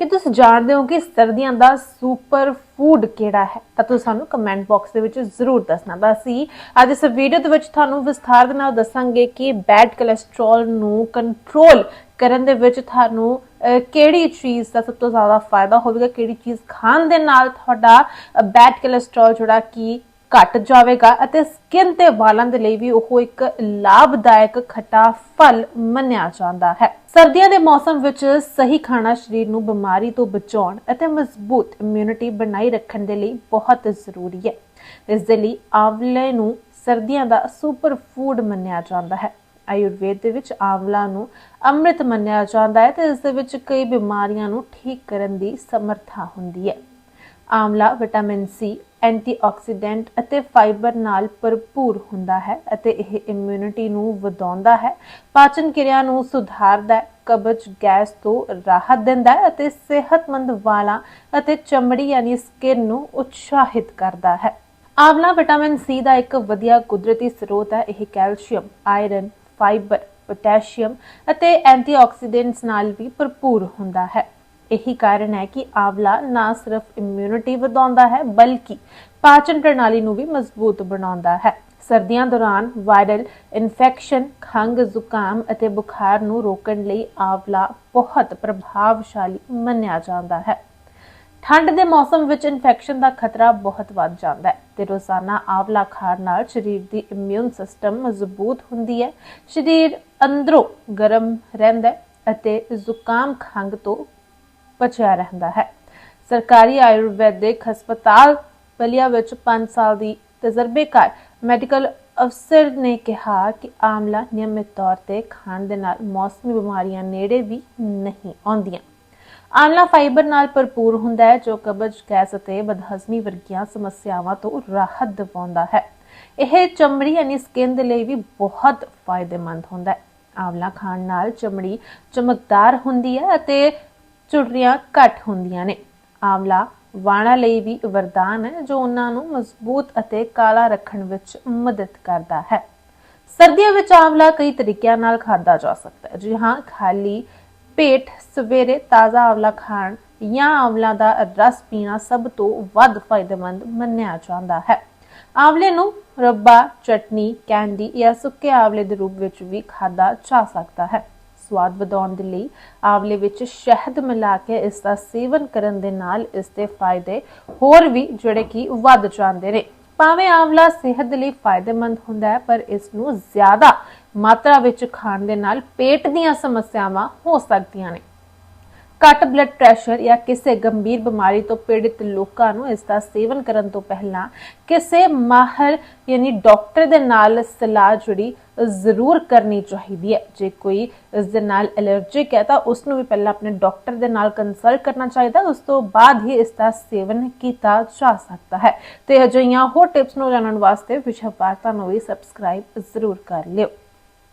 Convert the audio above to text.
ਕਿ ਤੁਸੀਂ ਜਾਣਦੇ ਹੋ ਕਿ ਸਰਦੀਆਂ ਦਾ ਸੁਪਰ ਫੂਡ ਕਿਹੜਾ ਹੈ? ਤਾਂ ਤੁਸੀਂ ਸਾਨੂੰ ਕਮੈਂਟ ਬਾਕਸ ਦੇ ਵਿੱਚ ਜ਼ਰੂਰ ਦੱਸਣਾ। ਤਾਂ ਅਸੀਂ ਅੱਜ ਇਸ ਵੀਡੀਓ ਦੇ ਵਿੱਚ ਤੁਹਾਨੂੰ ਵਿਸਥਾਰ ਦੇ ਨਾਲ ਦੱਸਾਂਗੇ ਕਿ ਬੈਡ ਕੋਲੇਸਟ੍ਰੋਲ ਨੂੰ ਕੰਟਰੋਲ ਕਰਨ ਦੇ ਵਿੱਚ ਤੁਹਾਨੂੰ ਕਿਹੜੀ ਚੀਜ਼ ਦਾ ਸਭ ਤੋਂ ਜ਼ਿਆਦਾ ਫਾਇਦਾ ਹੋਵੇਗਾ, ਕਿਹੜੀ ਚੀਜ਼ ਖਾਣ ਦੇ ਨਾਲ ਤੁਹਾਡਾ ਬੈਡ ਕੋਲੇਸਟ੍ਰੋਲ ਜਿਹੜਾ ਕਿ ਘਟ ਜਾਵੇਗਾ ਅਤੇ ਸਕਿਨ ਤੇ ਵਾਲਾਂ ਦੇ ਲਈ ਵੀ ਉਹ ਇੱਕ ਲਾਭਦਾਇਕ ਖੱਟਾ ਫਲ ਮੰਨਿਆ ਜਾਂਦਾ ਹੈ। ਸਰਦੀਆਂ ਦੇ ਮੌਸਮ ਵਿੱਚ ਸਹੀ ਖਾਣਾ ਸਰੀਰ ਨੂੰ ਬਿਮਾਰੀ ਤੋਂ ਬਚਾਉਣ ਅਤੇ ਮਜ਼ਬੂਤ ਇਮਿਊਨਿਟੀ ਬਣਾਈ ਰੱਖਣ ਦੇ ਲਈ ਬਹੁਤ ਜ਼ਰੂਰੀ ਹੈ। ਇਸ ਦੇ ਲਈ ਆਂਵਲੇ ਨੂੰ ਸਰਦੀਆਂ ਦਾ ਸੁਪਰ ਫੂਡ ਮੰਨਿਆ ਜਾਂਦਾ ਹੈ। ਆਯੁਰਵੇਦ ਦੇ ਵਿੱਚ ਆਂਵਲਾ ਨੂੰ ਅੰਮ੍ਰਿਤ ਮੰਨਿਆ ਜਾਂਦਾ ਹੈ ਤੇ ਇਸ ਦੇ ਵਿੱਚ ਕਈ ਬਿਮਾਰੀਆਂ ਨੂੰ ਠੀਕ ਕਰਨ ਦੀ ਸਮਰੱਥਾ ਹੁੰਦੀ ਹੈ। ਆਮਲਾ, ਵਿਟਾਮਿਨ ਸੀ ਐਂਟੀਆਕਸੀਡੈਂਟ ਅਤੇ ਫਾਈਬਰ ਨਾਲ ਭਰਪੂਰ ਹੁੰਦਾ ਹੈ ਅਤੇ ਇਹ ਇਮਿਊਨਿਟੀ ਨੂੰ ਵਧਾਉਂਦਾ ਹੈ। ਪਾਚਨ ਕਿਰਿਆ ਨੂੰ ਸੁਧਾਰਦਾ ਹੈ, ਕਬਜ਼ ਗੈਸ ਤੋਂ ਰਾਹਤ ਦਿੰਦਾ ਹੈ ਅਤੇ ਸਿਹਤਮੰਦ ਵਾਲਾਂ ਅਤੇ ਚਮੜੀ ਯਾਨੀ ਸਕਿਨ ਨੂੰ ਉਤਸ਼ਾਹਿਤ ਕਰਦਾ ਹੈ। ਆਮਲਾ, ਵਿਟਾਮਿਨ ਸੀ ਦਾ ਇੱਕ ਵਧੀਆ ਕੁਦਰਤੀ ਸਰੋਤ ਹੈ, ਇਹ ਕੈਲਸ਼ੀਅਮ, ਆਇਰਨ, ਫਾਈਬਰ, ਪੋਟਾਸ਼ੀਅਮ ਅਤੇ ਐਂਟੀਆਕਸੀਡੈਂਟਸ ਨਾਲ ਵੀ ਭਰਪੂਰ ਹੁੰਦਾ ਹੈ। ਇਹੀ ਕਾਰਨ ਹੈ ਕਿ ਆਵਲਾ ਨਾ ਸਿਰਫ ਇਮਿਊਨਿਟੀ ਵਧਾਉਂਦਾ ਹੈ, ਬਲਕਿ ਪਾਚਨ ਪ੍ਰਣਾਲੀ ਨੂੰ ਵੀ ਮਜ਼ਬੂਤ ਬਣਾਉਂਦਾ ਹੈ। ਸਰਦੀਆਂ ਦੌਰਾਨ ਵਾਇਰਲ ਇਨਫੈਕਸ਼ਨ ਖੰਘ ਜ਼ੁਕਾਮ ਅਤੇ ਬੁਖਾਰ ਨੂੰ ਰੋਕਣ ਲਈ ਆਵਲਾ ਬਹੁਤ ਪ੍ਰਭਾਵਸ਼ਾਲੀ ਮੰਨਿਆ ਜਾਂਦਾ ਹੈ। ਠੰਡ ਦੇ ਮੌਸਮ ਵਿੱਚ ਇਨਫੈਕਸ਼ਨ ਦਾ ਖਤਰਾ ਬਹੁਤ ਵੱਧ ਜਾਂਦਾ ਹੈ ਤੇ ਰੋਜ਼ਾਨਾ ਆਵਲਾ ਖਾਣ ਨਾਲ ਸਰੀਰ ਦੀ ਇਮਿਊਨ ਸਿਸਟਮ ਮਜ਼ਬੂਤ ਹੁੰਦੀ ਹੈ। ਸਰੀਰ ਅੰਦਰੋਂ ਗਰਮ ਰਹਿੰਦਾ ਹੈ ਅਤੇ ਜ਼ੁਕਾਮ, ਖੰਘ ਤੋਂ ਬਚਿਆ ਰਹਿੰਦਾ ਹੈ। ਸਰਕਾਰੀ ਆਯੁਰਵੈਦਿਕ ਹਸਪਤਾਲ ਬਲੀਆ ਵਿੱਚ 5 ਸਾਲ ਦੀ ਤਜਰਬੇਕਾਰ ਮੈਡੀਕਲ ਅਫਸਰ ਨੇ ਕਿਹਾ ਕਿ ਆਮਲਾ ਨਿਯਮਿਤ ਤੌਰ ਤੇ ਖਾਣ ਦੇ ਨਾਲ ਮੌਸਮੀ ਬਿਮਾਰੀਆਂ ਨੇੜੇ ਵੀ ਨਹੀਂ ਆਉਂਦੀਆਂ। ਆਮਲਾ ਫਾਈਬਰ ਨਾਲ ਭਰਪੂਰ ਹੁੰਦਾ ਹੈ, ਜੋ ਕਬਜ਼, ਗੈਸ ਅਤੇ ਬਦਹਜ਼ਮੀ ਵਰਗੀਆਂ ਸਮੱਸਿਆਵਾਂ ਤੋਂ ਰਾਹਤ ਦਿਵਾਉਂਦਾ ਹੈ। ਇਹ ਚਮੜੀ ਯਾਨੀ ਸਕਿਨ ਦੇ ਲਈ ਵੀ ਬਹੁਤ ਫਾਇਦੇਮੰਦ ਹੁੰਦਾ ਹੈ। ਆਮਲਾ ਖਾਣ ਨਾਲ ਚਮੜੀ ਚਮਕਦਾਰ ਹੁੰਦੀ ਹੈ ਅਤੇ ਝੁਰੜੀਆਂ ਘੱਟ ਹੁੰਦੀਆਂ ਨੇ। ਆਮਲਾ ਵਾਲਾਂ ਲਈ ਵੀ ਵਰਦਾਨ ਹੈ, ਜੋ ਉਹਨਾਂ ਨੂੰ ਮਜ਼ਬੂਤ ਅਤੇ ਕਾਲਾ ਰੱਖਣ ਵਿੱਚ ਮਦਦ ਕਰਦਾ ਹੈ। ਸਰਦੀਆਂ ਵਿੱਚ ਆਮਲਾ ਕਈ ਤਰੀਕਿਆਂ ਨਾਲ ਖਾਧਾ ਜਾ ਸਕਦਾ ਹੈ। ਜੀ ਹਾਂ, ਖਾਲੀ ਪੇਟ ਸਵੇਰੇ ਤਾਜ਼ਾ ਆਮਲਾ ਖਾਣ ਜਾਂ ਆਮਲਾ ਦਾ ਰਸ ਪੀਣਾ ਸਭ ਤੋਂ ਵੱਧ ਫਾਇਦੇਮੰਦ ਮੰਨਿਆ ਜਾਂਦਾ ਹੈ। ਆਮਲੇ ਨੂੰ ਰੱਬਾ, ਚਟਨੀ, ਕੈਂਡੀ ਜਾਂ ਸੁੱਕੇ ਆਮਲੇ ਦੇ ਰੂਪ ਵਿੱਚ ਵੀ ਖਾਧਾ ਜਾ ਸਕਦਾ ਹੈ। ਸਵਾਦ ਵਧਾਉਣ ਦੇ ਲਈ ਆਵਲੇ ਵਿੱਚ ਸ਼ਹਿਦ ਮਿਲਾ ਕੇ ਇਸ ਦਾ ਸੇਵਨ ਕਰਨ ਦੇ ਨਾਲ ਇਸ ਦੇ ਫਾਇਦੇ ਹੋਰ ਵੀ ਜਿਹੜੇ ਕਿ ਵੱਧ ਜਾਂਦੇ ਨੇ। ਭਾਵੇਂ ਆਵਲਾ ਸਿਹਤ ਲਈ ਫਾਇਦੇਮੰਦ ਹੁੰਦਾ ਹੈ, ਪਰ ਇਸ ਨੂੰ ਜ਼ਿਆਦਾ ਮਾਤਰਾ ਵਿੱਚ ਖਾਣ ਦੇ ਨਾਲ ਪੇਟ ਦੀਆਂ ਸਮੱਸਿਆਵਾਂ ਹੋ ਸਕਦੀਆਂ ਨੇ। ਘੱਟ ਬਲੱਡ ਪ੍ਰੈਸ਼ਰ ਜਾਂ ਕਿਸੇ ਗੰਭੀਰ ਬਿਮਾਰੀ ਤੋਂ ਪੀੜਿਤ ਲੋਕਾਂ ਨੂੰ ਇਸ ਦਾ ਸੇਵਨ ਕਰਨ ਤੋਂ ਪਹਿਲਾਂ ਕਿਸੇ ਮਾਹਰ ਯਾਨੀ ਡਾਕਟਰ ਦੇ ਨਾਲ ਸਲਾਹ ਜੁੜੀ ਜ਼ਰੂਰ ਕਰਨੀ ਚਾਹੀਦੀ ਹੈ। ਜੇ ਕੋਈ ਇਸ ਦੇ ਨਾਲ ਐਲਰਜਿਕ ਹੈ, ਤਾਂ ਉਸ ਨੂੰ ਵੀ ਪਹਿਲਾਂ ਆਪਣੇ ਡਾਕਟਰ ਦੇ ਨਾਲ ਕੰਸਲਟ ਕਰਨਾ ਚਾਹੀਦਾ। ਉਸ ਤੋਂ ਬਾਅਦ ਹੀ ਇਸ ਦਾ ਸੇਵਨ ਕੀਤਾ ਜਾ ਸਕਦਾ ਹੈ। ਤੇ ਅਜਿਹੀਆਂ ਹੋਰ ਟਿਪਸ ਨੂੰ ਜਾਣਨ ਵਾਸਤੇ ਵਿਸ਼ਵ ਵਾਰਤਾ ਨੂੰ ਵੀ ਸਬਸਕ੍ਰਾਈਬ ਜ਼ਰੂਰ ਕਰ ਲਿਓ।